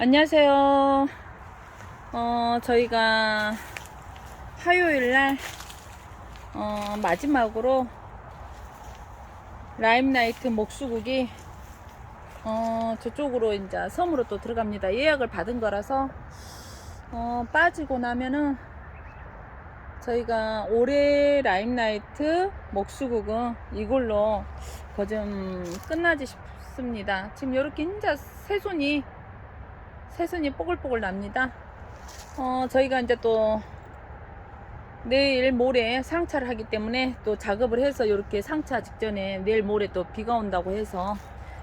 안녕하세요. 어, 저희가 화요일 날, 어, 마지막으로 라임나이트 목수국이, 어, 저쪽으로 이제 섬으로 또 들어갑니다. 예약을 받은 거라서, 어, 빠지고 나면은 저희가 올해 라임나이트 목수국은 이걸로 거좀 끝나지 싶습니다. 지금 이렇게 진짜 새손이 새순이 뽀글뽀글 납니다. 어, 저희가 이제 또 내일 모레 상차를 하기 때문에 또 작업을 해서 이렇게 상차 직전에 내일 모레 또 비가 온다고 해서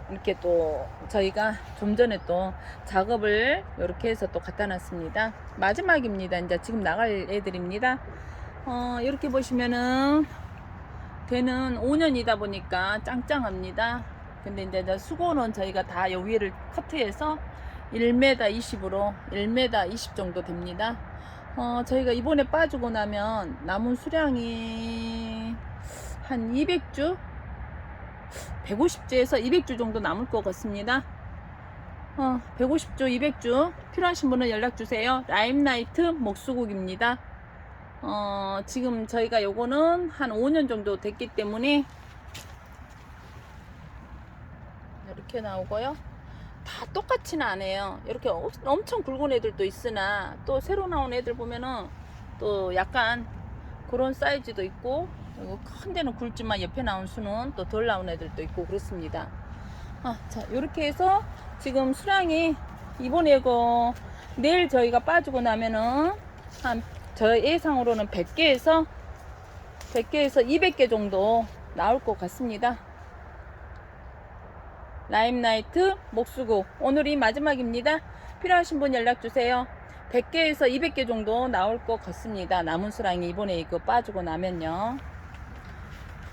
이렇게 또 저희가 좀 전에 또 작업을 이렇게 해서 또 갖다 놨습니다. 마지막입니다. 이제 지금 나갈 애들입니다. 어, 이렇게 보시면은 되는 5년이다 보니까 짱짱합니다. 근데 이제 수고는 저희가 다 요 위를 커트해서 1m 20으로 1m 20 정도 됩니다. 어, 저희가 이번에 빠지고 나면 남은 수량이 한 200주? 150주에서 200주 정도 남을 것 같습니다. 어, 150주, 200주 필요하신 분은 연락 주세요. 라임나이트 목수국입니다. 어, 지금 저희가 요거는 한 5년 정도 됐기 때문에 이렇게 나오고요. 다 똑같지는 않아요. 이렇게 어- 엄청 굵은 애들도 있으나 또 새로 나온 애들 보면은 또 약간 그런 사이즈도 있고 큰 데는 굵지만 옆에 나온 수는 또 덜 나온 애들도 있고 그렇습니다. 아, 자, 이렇게 해서 지금 수량이 이번에 그 내일 저희가 빠지고 나면은 한 저 예상으로는 100개에서 100개에서 200개 정도 나올 것 같습니다. 라임나이트 목수국 오늘이 마지막입니다. 필요하신 분 연락 주세요. 100개에서 200개 정도 나올 것 같습니다. 남은 수량이 이번에 이거 빠지고 나면요.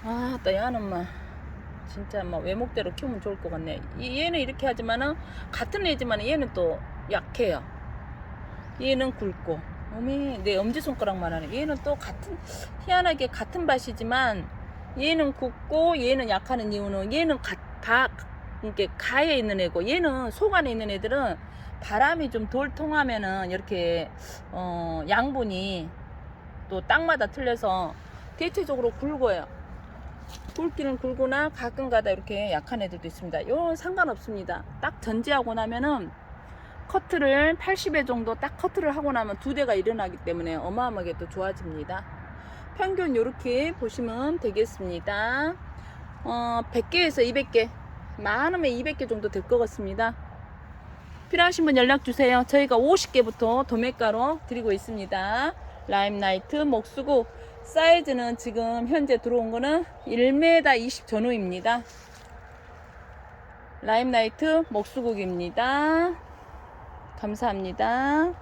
아, 또 얘는 막 진짜 막 외목대로 키우면 좋을 것 같네. 이- 얘는 이렇게 하지만은 같은 애지만 얘는 또 약해요. 얘는 굵고. 어미 내 엄지 손가락만 하네. 얘는 또 같은 희한하게 같은 밭이지만 얘는 굵고 얘는 약하는 이유는 얘는 가, 다 이렇게 가에 있는 애고 얘는 속 안에 있는 애들은 바람이 좀 덜 통하면은 이렇게 어 양분이 또 땅마다 틀려서 대체적으로 굵어요. 굵기는 굵으나 가끔가다 이렇게 약한 애들도 있습니다. 이건 상관없습니다. 딱 전지하고 나면은 커트를 80회 정도 딱 커트를 하고 나면 두 대가 일어나기 때문에 어마어마하게 또 좋아집니다. 평균 이렇게 보시면 되겠습니다. 어, 100개에서 200개, 많으면 200개 정도 될 것 같습니다. 필요하신 분 연락 주세요. 저희가 50개부터 도매가로 드리고 있습니다. 라임나이트 목수고 사이즈는 지금 현재 들어온 거는 1m 20 전후입니다. 라임나이트 목수국입니다. 감사합니다.